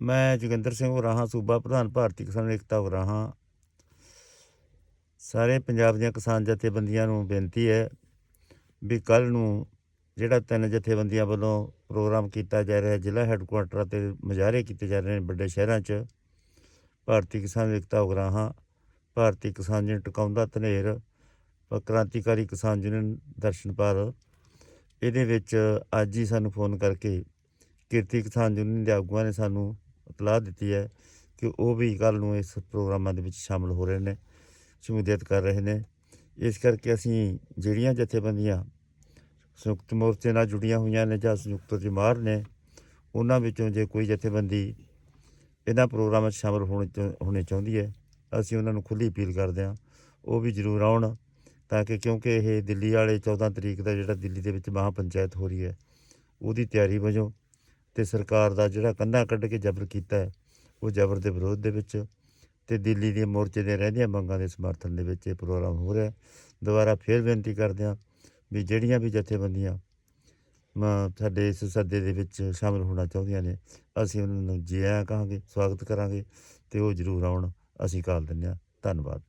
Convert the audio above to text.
ਮੈਂ ਜੋਗਿੰਦਰ ਸਿੰਘ ਉਰਾਹਾਂ ਸੂਬਾ ਪ੍ਰਧਾਨ ਭਾਰਤੀ ਕਿਸਾਨ ਏਕਤਾ ਉਰਾਹਾਂ ਸਾਰੇ ਪੰਜਾਬ ਦੀਆਂ ਕਿਸਾਨ ਜਥੇਬੰਦੀਆਂ ਨੂੰ ਬੇਨਤੀ ਹੈ ਵੀ ਕੱਲ ਨੂੰ ਜਿਹੜਾ ਤਿੰਨ ਜਥੇਬੰਦੀਆਂ ਵੱਲੋਂ ਪ੍ਰੋਗਰਾਮ ਕੀਤਾ ਜਾ ਰਿਹਾ ਜ਼ਿਲ੍ਹਾ ਹੈੱਡਕੁਆਟਰ ਤੇ ਮੁਜ਼ਾਹਰੇ ਕੀਤੇ ਜਾ ਰਹੇ ਨੇ ਵੱਡੇ ਸ਼ਹਿਰਾਂ 'ਚ, ਭਾਰਤੀ ਕਿਸਾਨ ਏਕਤਾ ਉਗਰਾਹਾਂ ਭਾਰਤੀ ਕਿਸਾਨ ਯੂਨੀਅਨ ਟਿਕਾਉਂਦਾ ਧਨੇਰ, ਕ੍ਰਾਂਤੀਕਾਰੀ ਕਿਸਾਨ ਯੂਨੀਅਨ ਦਰਸ਼ਨਪਾਲ। ਇਹਦੇ ਵਿੱਚ ਅੱਜ ਹੀ ਸਾਨੂੰ ਫੋਨ ਕਰਕੇ ਕਿਰਤੀ ਕਿਸਾਨ ਯੂਨੀਅਨ ਦੇ ਆਗੂਆਂ ਨੇ ਸਾਨੂੰ ਇਤਲਾਹ ਦਿੱਤੀ ਹੈ ਕਿ ਉਹ ਵੀ ਕੱਲ ਨੂੰ ਇਸ ਪ੍ਰੋਗਰਾਮਾਂ ਦੇ ਵਿੱਚ ਸ਼ਾਮਲ ਹੋ ਰਹੇ ਨੇ, ਸ਼ਮੂਲੀਅਤ ਕਰ ਰਹੇ ਨੇ। ਇਸ ਕਰਕੇ ਅਸੀਂ ਜਿਹੜੀਆਂ ਜਥੇਬੰਦੀਆਂ ਸੰਯੁਕਤ ਮੋਰਚੇ ਨਾਲ ਜੁੜੀਆਂ ਹੋਈਆਂ ਨੇ ਜਾਂ ਸੰਯੁਕਤ ਜਮਾਰ ਨੇ, ਉਹਨਾਂ ਵਿੱਚੋਂ ਜੇ ਕੋਈ ਜਥੇਬੰਦੀ ਇਹਨਾਂ ਪ੍ਰੋਗਰਾਮਾਂ 'ਚ ਸ਼ਾਮਲ ਹੋਣ ਚ- ਹੋਣੇ ਚਾਹੁੰਦੀ ਹੈ, ਅਸੀਂ ਉਹਨਾਂ ਨੂੰ ਖੁੱਲ੍ਹੀ ਅਪੀਲ ਕਰਦੇ ਹਾਂ। ਉਹ ਵੀ ਜ਼ਰੂਰ ਆਉਣ ਤਾਂ ਕਿ ਕਿਉਂਕਿ ਇਹ ਦਿੱਲੀ ਵਾਲੇ 14 ਤਰੀਕ ਦਾ ਜਿਹੜਾ ਦਿੱਲੀ ਦੇ ਵਿੱਚ ਮਹਾ ਪੰਚਾਇਤ ਹੋ ਰਹੀ ਹੈ, ਉਹਦੀ ਤਿਆਰੀ ਵਜੋਂ ਤੇ ਸਰਕਾਰ ਦਾ ਜਿਹੜਾ ਕੰਧਾ ਕੱਢ ਕੇ ਜ਼ਬਰ ਕੀਤਾ ਉਹ ਜ਼ਬਰ ਦੇ ਵਿਰੋਧ ਦੇ ਵਿੱਚ ਤੇ ਦਿੱਲੀ ਦੇ ਮੋਰਚੇ ਦੇ ਰਹਿੰਦੀਆਂ ਮੰਗਾਂ ਦੇ ਸਮਰਥਨ ਦੇ ਵਿੱਚ ਇਹ ਪ੍ਰੋਗਰਾਮ ਹੋ ਰਿਹਾ ਦੁਬਾਰਾ ਫੇਰ ਬੇਨਤੀ ਕਰਦੇ ਹਾਂ ਵੀ ਜਿਹੜੀਆਂ ਵੀ ਜਥੇਬੰਦੀਆਂ ਮ- ਸਾਡੇ ਇਸ ਸੱਦੇ ਦੇ ਵਿੱਚ ਸ਼ਾਮਲ ਹੋਣਾ ਚਾਹੁੰਦੀਆਂ ਨੇ, ਅਸੀਂ ਉਹਨਾਂ ਨੂੰ ਜੀ ਆਇਆਂ ਕਹਾਂਗੇ, ਸਵਾਗਤ ਕਰਾਂਗੇ ਤੇ ਉਹ ਜ਼ਰੂਰ ਆਉਣ। ਅਸੀਂ ਕਾਲ ਦਿੰਦੇ ਹਾਂ। ਧੰਨਵਾਦ।